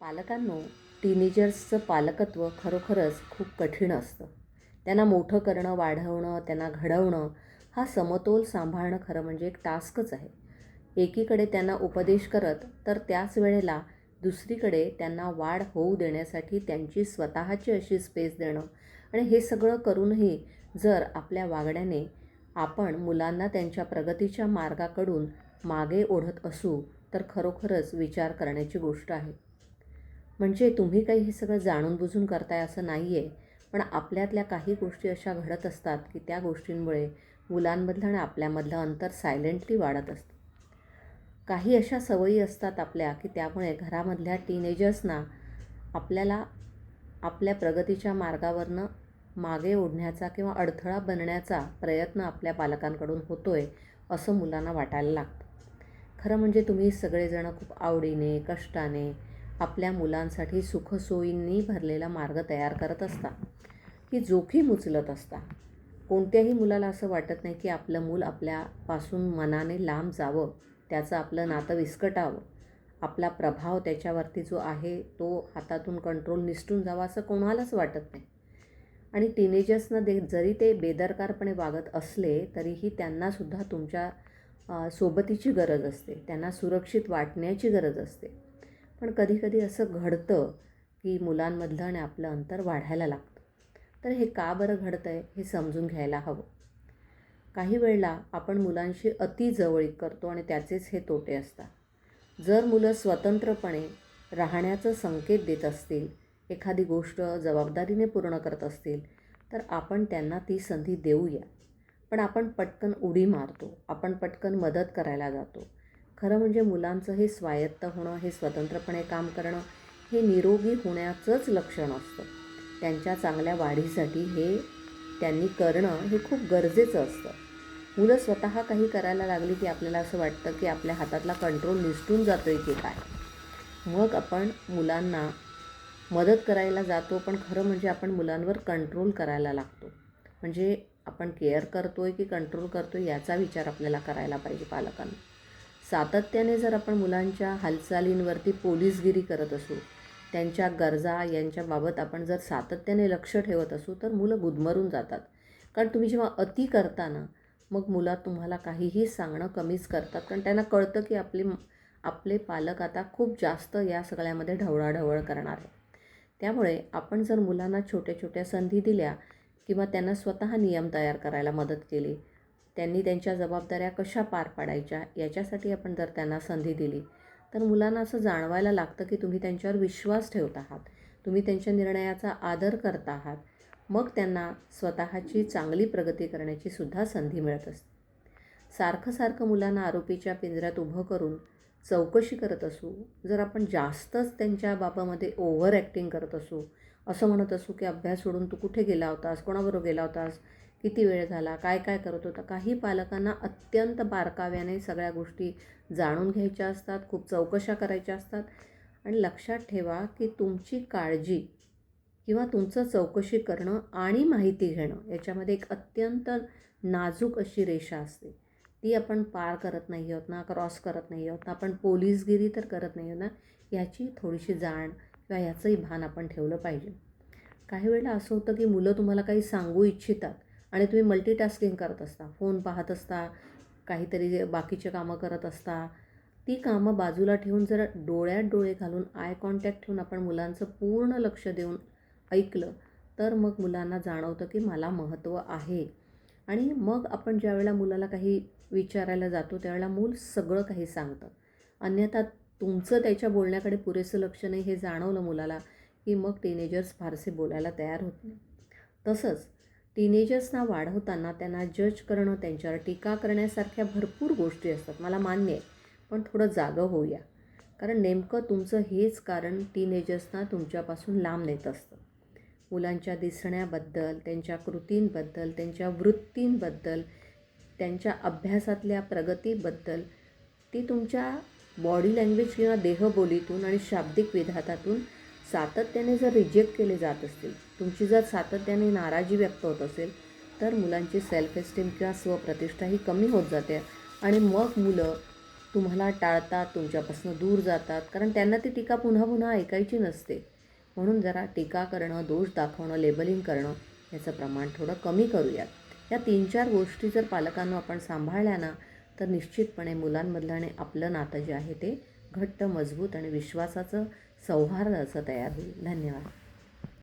पालकांनो टीनेजर्सचं पालकत्व खरोखरच खूप कठीण असतं. त्यांना मोठं करणं वाढवणं त्यांना घडवणं हा समतोल सांभाळणं खरं म्हणजे एक टास्कच आहे. एकीकडे त्यांना उपदेश करत तर त्याच वेळेला दुसरीकडे त्यांना वाढ होऊ देण्यासाठी त्यांची स्वतःची अशी स्पेस देणं. आणि हे सगळं करूनही जर आपल्या वागण्याने आपण मुलांना त्यांच्या प्रगतीच्या मार्गाकडून मागे ओढत असू तर खरोखरच विचार करण्याची गोष्ट आहे. म्हणजे तुम्ही काही हे सगळं जाणून बुजून करताय असं नाही आहे पण आपल्यातल्या काही गोष्टी अशा घडत असतात की त्या गोष्टींमुळे मुलांमधलं आणि आपल्यामधलं अंतर सायलेंटली वाढत असतं. काही अशा सवयी असतात आपल्या की त्यामुळे घरामधल्या टीनेजर्सना आपल्याला आपल्या प्रगतीच्या मार्गावरनं मागे ओढण्याचा किंवा अडथळा बनण्याचा प्रयत्न आपल्या पालकांकडून होतो आहे असं मुलांना वाटायला लागतं. खरं म्हणजे तुम्ही सगळेजणं खूप आवडीने कष्टाने आपल्या मुलांसाठी सुखसोयींनी भरलेला मार्ग तयार करत असता. की जोखीम उचलत असता. कोणत्याही मुलाला असं वाटत नाही की आपलं मूल आपल्यापासून मनाने लांब जावं त्याचं आपलं नातं विस्कटावं. आपला प्रभाव त्याच्यावरती जो आहे तो हातातून कंट्रोल निसटून जावा असं कोणालाच वाटत नाही. आणि टीनेजर्सना दे जरी ते बेदरकारपणे वागत असले तरीही त्यांनासुद्धा तुमच्या सोबतीची गरज असते. त्यांना सुरक्षित वाटण्याची गरज असते. पण कधीकधी असं घडतं की मुलांमधलं आणि आपलं अंतर वाढायला लागतं. तर हे का बरं घडतं आहे हे समजून घ्यायला हवं. काही वेळेला आपण मुलांशी अति जवळीक करतो आणि त्याचेच हे तोटे असतात. जर मुलं स्वतंत्रपणे राहण्याचं संकेत देत असतील एखादी गोष्ट जबाबदारीने पूर्ण करत असतील तर आपण त्यांना ती संधी देऊया. पण आपण पटकन उडी मारतो आपण पटकन मदत करायला जातो. खरं म्हणजे मुलांचं हे स्वायत्त होणं हे स्वतंत्रपणे काम करणं हे निरोगी होण्याचंच लक्षण असतं. त्यांच्या चांगल्या वाढीसाठी हे त्यांनी करणं हे खूप गरजेचं असतं. मुलं स्वतः काही करायला लागली की आपल्याला असं वाटतं की आपल्या हातातला कंट्रोल निसटून जातो आहे की काय? मग आपण मुलांना मदत करायला जातो पण खरं म्हणजे आपण मुलांवर कंट्रोल करायला लागतो. म्हणजे आपण केअर करतो आहे की कंट्रोल करतो आहे याचा विचार आपल्याला करायला पाहिजे पालकांना. सातत्याने जर आपण मुलांच्या हालचालींवरती पोलीसगिरी करत असू त्यांच्या गरजा यांच्याबाबत आपण जर सातत्याने लक्ष ठेवत असू तर मुलं गुदमरून जातात. कारण तुम्ही जेव्हा अति करता ना मग मुला तुम्हाला काहीही सांगणं कमीच करतात. कारण त्यांना कळतं की आपले आपले पालक आता खूप जास्त या सगळ्यामध्ये ढवळाढवळ करणार आहे त्यामुळे आपण जर मुलांना छोट्या छोट्या संधी दिल्या किंवा त्यांना स्वतः नियम तयार करायला मदत केली त्यांनी त्यांच्या जबाबदाऱ्या कशा पार पाडायच्या याच्यासाठी आपण जर त्यांना संधी दिली तर मुलांना असं जाणवायला लागतं की तुम्ही त्यांच्यावर विश्वास ठेवत आहात तुम्ही त्यांच्या निर्णयाचा आदर करत आहात मग त्यांना स्वतःची चांगली प्रगती करण्याची सुद्धा संधी मिळत असते सारखं सारखं मुलांना आरोपीच्या पिंजऱ्यात उभं करून चौकशी करत असू जर आपण जास्तच त्यांच्या बाबामध्ये ओव्हर ॲक्टिंग करत असू असं म्हणत असू की अभ्यास सोडून तू कुठे गेला होतास कोणाबरोबर गेला होतास किती वेळ झाला काय काय करत होता? काही पालकांना अत्यंत बारकाव्याने सगळ्या गोष्टी जाणून घ्यायच्या असतात खूप चौकशा करायच्या असतात. आणि लक्षात ठेवा की तुमची काळजी किंवा तुमचं चौकशी करणं आणि माहिती घेणं याच्यामध्ये एक अत्यंत नाजूक अशी रेषा असते. ती आपण पार करत नाही आहोत ना क्रॉस करत नाही आहोत ना आपण पोलीसगिरी तर करत नाही आहोत ना याची थोडीशी जाण किंवा याचंही भान आपण ठेवलं पाहिजे. काही वेळेला असं होतं की मुलं तुम्हाला काही सांगू इच्छितात आणि तुम्ही मल्टीटास्किंग करत असता फोन पाहत असता काहीतरी बाकीचे कामं करत असता ती कामं बाजूला ठेवून जर डोळ्यात डोळे घालून आय कॉन्टॅक्ट ठेवून आपण मुलांचं पूर्ण लक्ष देऊन ऐकलं तर मग मुलांना जाणवतं की मला महत्त्व आहे. आणि मग आपण ज्यावेळेला मुलाला काही विचारायला जातो त्यावेळेला मूल सगळं काही सांगतं. अन्यथा तुमचं त्याच्या बोलण्याकडे पुरेसं लक्ष नाही हे जाणवलं मुलाला की मग टीनेजर्स फारसे बोलायला तयार होत नाही. तसंच टीनेजर्सना वाढवताना त्यांना जज करणं त्यांच्यावर टीका करण्यासारख्या भरपूर गोष्टी असतात. मला मान्य आहे. पण थोडं जागं होऊया. कारण नेमकं तुमचं हेच कारण टीनेजर्सना तुमच्यापासून लांब नेत असतं. मुलांच्या दिसण्याबद्दल त्यांच्या कृतींबद्दल त्यांच्या वृत्तींबद्दल त्यांच्या अभ्यासातल्या प्रगतीबद्दल ती तुमच्या बॉडी लँग्वेज किंवा देहबोलीतून आणि शाब्दिक विधातातून सातत्याने जर रिजेक्ट केले जात असतील तुमची जर सातत्याने नाराजी व्यक्त होत असेल तर मुलांची सेल्फ एस्टीम किंवा स्वप्रतिष्ठा ही कमी होत जाते आणि मग मुलं तुम्हाला टाळतात तुमच्यापासून दूर जातात कारण त्यांना ती टीका पुन्हा पुन्हा ऐकायची नसते. म्हणून जरा टीका करणं दोष दाखवणं लेबलिंग करणं याचं प्रमाण थोडं कमी करूयात. या तीन चार गोष्टी जर पालकांना आपण सांभाळल्या ना तर निश्चितपणे मुलांमधलं आणि आपलं नातं जे आहे ते घट्ट मजबूत आणि विश्वासाचं सौहार्द असं तयार होईल. धन्यवाद.